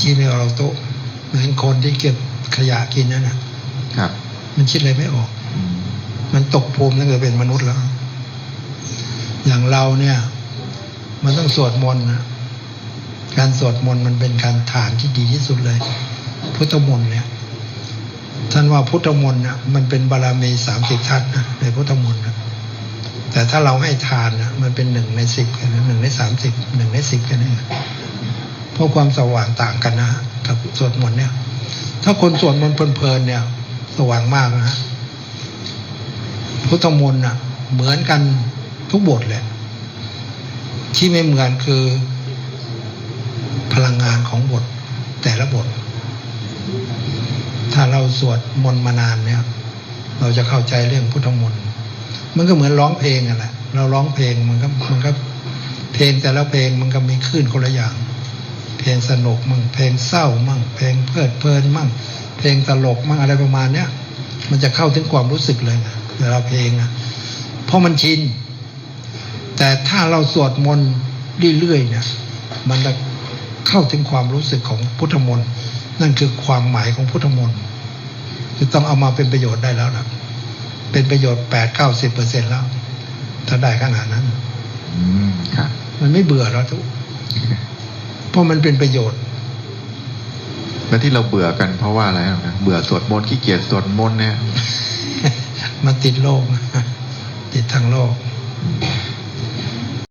ชี้ไม่ออกโต๊ะเหมือนคนที่เก็บขยะกินนั่นน่ะครับ มันคิดอะไรไม่ออกอืมมันตกภูมิตั้งแต่เป็นมนุษย์แล้ว อย่างเราเนี่ย มันต้องสวดมนต์นะการสวดมนต์มันเป็นการฐานที่ดีที่สุดเลย พุทธมนต์เนี่ยท่านว่าพุทธมนต์นะมันเป็นบารมีสามสิบทัศนะในพุทธมนต์นะแต่ถ้าเราให้ทานนะมันเป็นหนึ่งในสิบแค่นั้นหนึ่งในสามสิบหนึ่งในสิบแค่นั้น เพราะความสว่างต่างกันนะกับสวดมนต์เนี่ย ถ้าคนสวดมนต์เพลินๆเนี่ย สว่างมากนะฮะพุทธมนต์น่ะ เหมือนกันทุกบทแหละ ที่ไม่เหมือนคือ พลังงานของบท แต่ละบท ถ้าเราสวดมนต์มานานเนี่ย เราจะเข้าใจเรื่องพุทธมนต์มันก็เหมือนร้องเพลงอะแหละเราร้องเพลงมันก็มันก็เพลงแต่ละเพลงมันก็มีคลื่นคนละอย่าง ลงสนุกมั่งเพลงเศร้ามั่งเพลงเพลิดเพลินมั่งเพลงตลกมั่งอะไรประมาณเนี้ยมันจะเข้าถึงความรู้สึกเลยนะเวลาเพลงนะเพราะมันชิน แต่ถ้าเราสวดมนต์เรื่อยๆเนี่ยมันจะเข้าถึงความรู้สึกของพุทธมนต์นั่นคือความหมายของพุทธมนต์คือต้องเอามาเป็นประโยชน์ได้แล้วนะเป็นประโยชน์แปดเก้าสิบเปอร์เซ็นแล้ว ถ้าได้ขนาดนั้นอืมครับมันไม่เบื่อแล้วทุกเพ ราะมันเป็นประโยชน์ แล้วที่เราเบื่อกันเพราะว่าอะไรนะเบื่อสวดมนต์ขี้เกียจสวดมนต์เนี่ยมันติดโลก ติดทางโลก